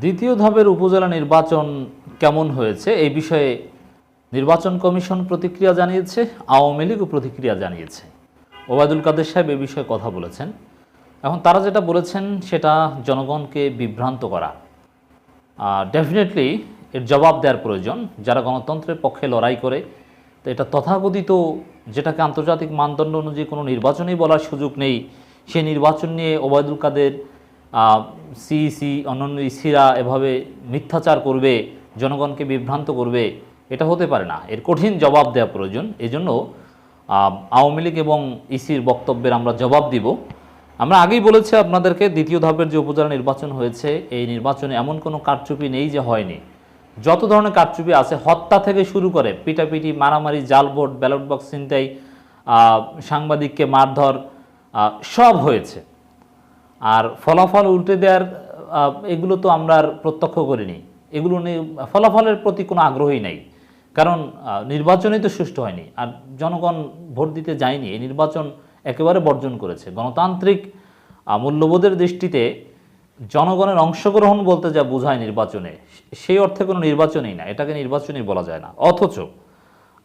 দ্বিতীয় ধাপের উপজেলা নির্বাচন কেমন হয়েছে? এই বিষয়ে নির্বাচন কমিশন প্রতিক্রিয়া জানিয়েছে, আওয়ামী লীগও প্রতিক্রিয়া জানিয়েছে। ওবায়দুল কাদের সাহেব এ বিষয়ে কথা বলেছেন। এখন তারা যেটা বলেছেন, সেটা জনগণকে বিভ্রান্ত করা। ডেফিনেটলি এর জবাব দেওয়ার প্রয়োজন। যারা গণতন্ত্রের পক্ষে লড়াই করে, তো এটা তথাকথিত যেটাকে আন্তর্জাতিক মানদণ্ড অনুযায়ী কোনো নির্বাচনেই বলার সুযোগ নেই। সেই নির্বাচন নিয়ে ওবায়দুল কাদের সিইসি অন্যান্য ইসিরা এভাবে মিথ্যাচার করবে, জনগণকে বিভ্রান্ত করবে, এটা হতে পারে না। এর কঠিন জবাব দেওয়া প্রয়োজন। এজন্য আওয়ামী লীগ এবং ইসির বক্তব্যের আমরা জবাব দিব। আমরা আগেই বলেছি আপনাদেরকে, দ্বিতীয় ধাপের যে উপজেলা নির্বাচন হয়েছে, এই নির্বাচনে এমন কোনো কারচুপি নেই যে হয়নি। যত ধরনের কারচুপি আছে, হত্যা থেকে শুরু করে, পিটাপিটি, মারামারি জাল ভোট ব্যালট বক্স ছিনতাই সাংবাদিককে মারধর সব হয়েছে। আর ফলাফল উল্টে দেওয়ার এগুলো তো আমরা আর প্রত্যক্ষ করিনি। এগুলো নিয়ে ফলাফলের প্রতি কোনো আগ্রহই নাই। কারণ নির্বাচনই তো সুষ্ঠু হয়নি। আর জনগণ ভোট দিতে যায়নি। এই নির্বাচন একেবারে বর্জন করেছে। গণতান্ত্রিক মূল্যবোধের দৃষ্টিতে জনগণের অংশগ্রহণ বলতে যা বোঝায় নির্বাচনে, সেই অর্থে কোনো নির্বাচনই না। এটাকে নির্বাচনই বলা যায় না। অথচ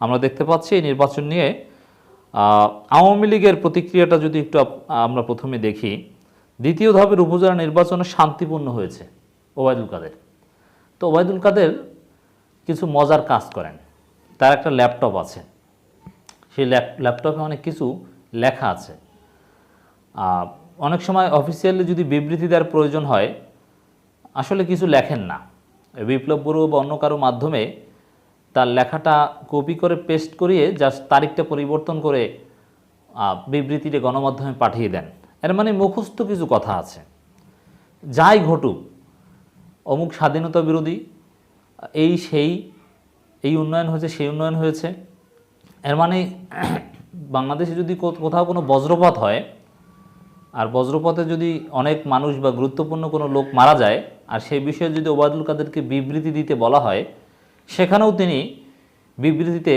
আমরা দেখতে পাচ্ছি এই নির্বাচন নিয়ে আওয়ামী লীগের প্রতিক্রিয়াটা যদি একটু আমরা প্রথমে দেখি দ্বিতীয় ধাপের উপজেলা নির্বাচনে শান্তিপূর্ণ হয়েছে ওবায়দুল কাদের। তো ওবায়দুল কাদের কিছু মজার কাজ করেন। তার একটা ল্যাপটপ আছে। সেই ল্যাপ- ল্যাপটপে অনেক কিছু লেখা আছে। অনেক সময় অফিসিয়ালি যদি বিবৃতি দেওয়ার প্রয়োজন হয়, আসলে কিছু লেখেন না। বিপ্লব বড়ুয়া বা অন্য কারও মাধ্যমে তার লেখাটা কপি করে পেস্ট করিয়ে জাস্ট তারিখটা পরিবর্তন করে বিবৃতিটা গণমাধ্যমে পাঠিয়ে দেন। এর মানে মুখস্থ কিছু কথা আছে। যাই ঘটুক, অমুক স্বাধীনতা বিরোধী, এই সেই, এই উন্নয়ন হয়েছে, সেই উন্নয়ন হয়েছে। এর মানে বাংলাদেশে যদি কোথাও কোনো বজ্রপাত হয়, আর বজ্রপাতে যদি অনেক মানুষ বা গুরুত্বপূর্ণ কোনো লোক মারা যায়, আর সেই বিষয়ে যদি ওবায়দুল কাদেরকে বিবৃতি দিতে বলা হয়, সেখানেও তিনি বিবৃতিতে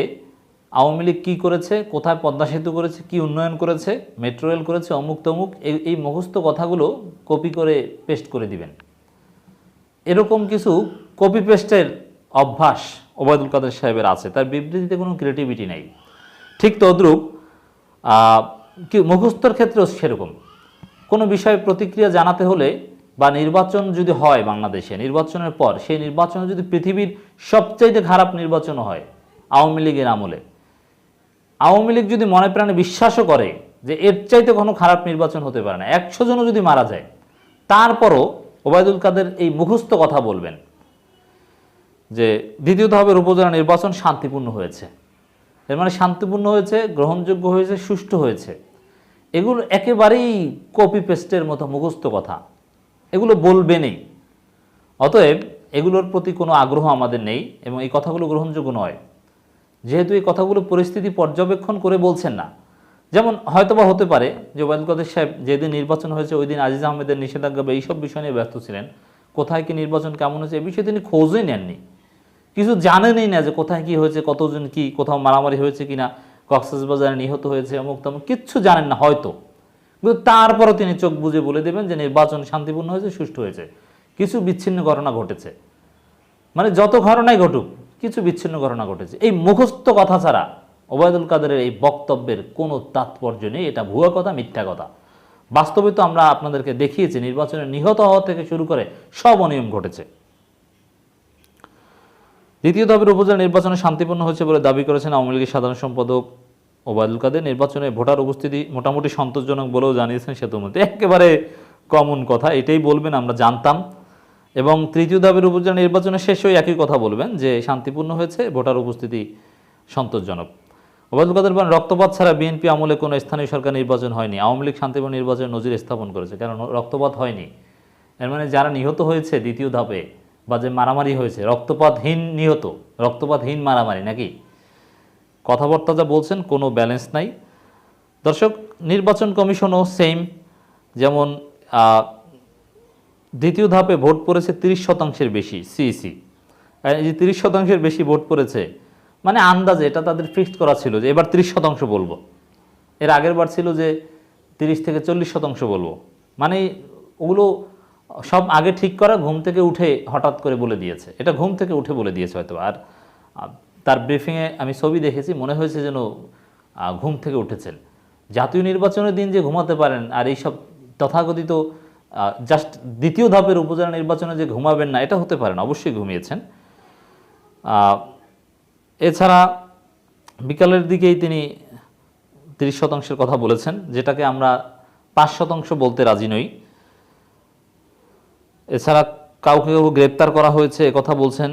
আওয়ামী লীগ কী করেছে, কোথায় পদ্মা সেতু করেছে, কি উন্নয়ন করেছে, মেট্রো রেল করেছে, অমুক তমুক, এই এই মুখস্থ কথাগুলো কপি করে পেস্ট করে দিবেন। এরকম কিছু কপি পেস্টের অভ্যাস ওবায়দুল কাদের সাহেবের আছে, তার বিবৃতিতে কোনো ক্রিয়েটিভিটি নেই। ঠিক তদ্রূপ কি মুখস্থর ক্ষেত্রেও সেরকম। কোনো বিষয়ে প্রতিক্রিয়া জানাতে হলে বা নির্বাচন যদি হয় বাংলাদেশে, নির্বাচনের পর সেই নির্বাচনে যদি পৃথিবীর সবচাইতে খারাপ নির্বাচন হয়, আওয়ামী লীগের আমলে আওয়ামী লীগ যদি মনে প্রাণে বিশ্বাসও করে যে এর চাইতে কোনো খারাপ নির্বাচন হতে পারে না, একশো জনও যদি মারা যায়, তারপরও ওবায়দুল কাদের এই মুখস্থ কথা বলবেন যে দ্বিতীয় ধাপের উপজেলা নির্বাচন শান্তিপূর্ণ হয়েছে। এর মানে শান্তিপূর্ণ হয়েছে, গ্রহণযোগ্য হয়েছে, সুষ্ঠু হয়েছে। এগুলো একেবারেই কপি পেস্টের মতো মুখস্থ কথা। এগুলো বলবেনই। অতএব এগুলোর প্রতি কোনো আগ্রহ আমাদের নেই এবং এই কথাগুলো গ্রহণযোগ্য নয়। যেহেতু এই কথাগুলো পরিস্থিতি পর্যবেক্ষণ করে বলছেন না। যেমন হয়তোবা হতে পারে যে ওবায়দুল কাদের সাহেব যেদিন নির্বাচন হয়েছে, ওই দিন আজিজ আহমেদের নিষেধাজ্ঞা বা এইসব বিষয় নিয়ে ব্যস্ত ছিলেন। কোথায় কি নির্বাচন কেমন হয়েছে এ বিষয়ে তিনি খোঁজই নেননি। কিছু জানেনই না যে কোথায় কি হয়েছে, কতজন কি, কোথাও মারামারি হয়েছে কিনা কক্সবাজারে নিহত হয়েছে, অমুক তমুক, কিচ্ছু জানেন না হয়তো। কিন্তু তারপরও তিনি চোখ বুজে বলে দেবেন যে নির্বাচন শান্তিপূর্ণ হয়েছে, সুষ্ঠু হয়েছে। কিছু বিচ্ছিন্ন ঘটনা ঘটেছে। মানে যত ঘটনাই ঘটুক কিছু বিচ্ছিন্ন ঘটনা ঘটেছে। এই মুখস্থ কথা ছাড়া ওবায়দুল কাদেরের এই বক্তব্যের কোনো তাৎপর্য নেই, এটা ভুয়া কথা, মিথ্যা কথা। বাস্তবে তো আমরা আপনাদেরকে দেখিয়েছি, নির্বাচনে নিহত হওয়া থেকে শুরু করে সব অনিয়ম ঘটেছে। দ্বিতীয় ধাপের উপজেলা নির্বাচনে শান্তিপূর্ণ হয়েছে বলে দাবি করেছেন আওয়ামী লীগের সাধারণ সম্পাদক ওবায়দুল কাদের। নির্বাচনে ভোটার উপস্থিতি মোটামুটি সন্তোষজনক বলেও জানিয়েছেন সেতুমতে। একেবারে কমন কথা, এটাই বলবেন, আমরা জানতাম। এবং তৃতীয় ধাপের উপজেলা নির্বাচনে শেষেও একই কথা বলবেন যে শান্তিপূর্ণ হয়েছে, ভোটার উপস্থিতি সন্তোষজনক। ওবায়দুল কাদের বলেন, রক্তপাত ছাড়া বিএনপি আমলে কোনো স্থানীয় সরকার নির্বাচন হয়নি। আওয়ামী লীগ শান্তিপূর্ণ নির্বাচনের নজির স্থাপন করেছে, কারণ রক্তপাত হয়নি। এর মানে যারা নিহত হয়েছে দ্বিতীয় ধাপে বা যে মারামারি হয়েছে, রক্তপাতহীন নিহত, রক্তপাতহীন মারামারি নাকি? কথাবার্তা যা বলছেন, কোনো ব্যালেন্স নাই। দর্শক, নির্বাচন কমিশনও সেম যেমন দ্বিতীয় ধাপে ভোট পড়েছে তিরিশ শতাংশের বেশি, সিইসি। এই যে তিরিশ শতাংশের বেশি ভোট পড়েছে মানে আন্দাজে এটা তাদের ফিক্সড করা ছিল যে এবার তিরিশ শতাংশ বলব। এর আগের বার ছিল যে তিরিশ থেকে চল্লিশ শতাংশ বলব। মানে ওগুলো সব আগে ঠিক করা, ঘুম থেকে উঠে হঠাৎ করে বলে দিয়েছে। এটা ঘুম থেকে উঠে বলে দিয়েছে হয়তো। আর তার ব্রিফিংয়ে আমি ছবি দেখেছি, মনে হয়েছে যেন ঘুম থেকে উঠেছেন। জাতীয় নির্বাচনের দিন যে ঘুমাতে পারেন, আর এইসব তথাকথিত জাস্ট দ্বিতীয় ধাপের উপজেলা নির্বাচনে যে ঘুমাবেন না, এটা হতে পারে না, অবশ্যই ঘুমিয়েছেন। এছাড়া বিকালের দিকেই তিনি তিরিশ শতাংশের কথা বলেছেন, যেটাকে আমরা পাঁচ শতাংশ বলতে রাজি নই। এছাড়া কাউকে কাউকে গ্রেপ্তার করা হয়েছে কথা বলছেন,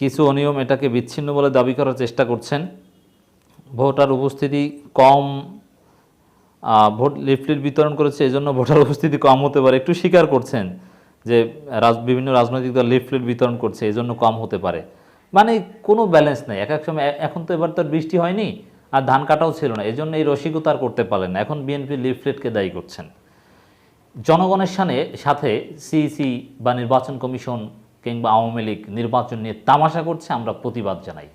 কিছু অনিয়ম এটাকে বিচ্ছিন্ন বলে দাবি করার চেষ্টা করছেন। ভোটার উপস্থিতি কম ভোট লিফলেট বিতরণ করেছে, এজন্য ভোটার উপস্থিতি কম হতে পারে। একটু স্বীকার করছেন যে রাজ, বিভিন্ন রাজনৈতিক দল লিফলেট বিতরণ করছে, এজন্য কম হতে পারে। মানে কোনো ব্যালেন্স নেই। এক এক সময় এখন তো এবার তো বৃষ্টি হয়নি আর ধান কাটাও ছিল না। এই জন্য এই রসিকতা আর করতে পারলেন না। এখন বিএনপি লিফলেটকে দায়ী করছেন। জনগণের সানে, সাথে সিইসি বা নির্বাচন কমিশন কিংবা আওয়ামী লীগ নির্বাচন নিয়ে তামাশা করছে, আমরা প্রতিবাদ জানাই।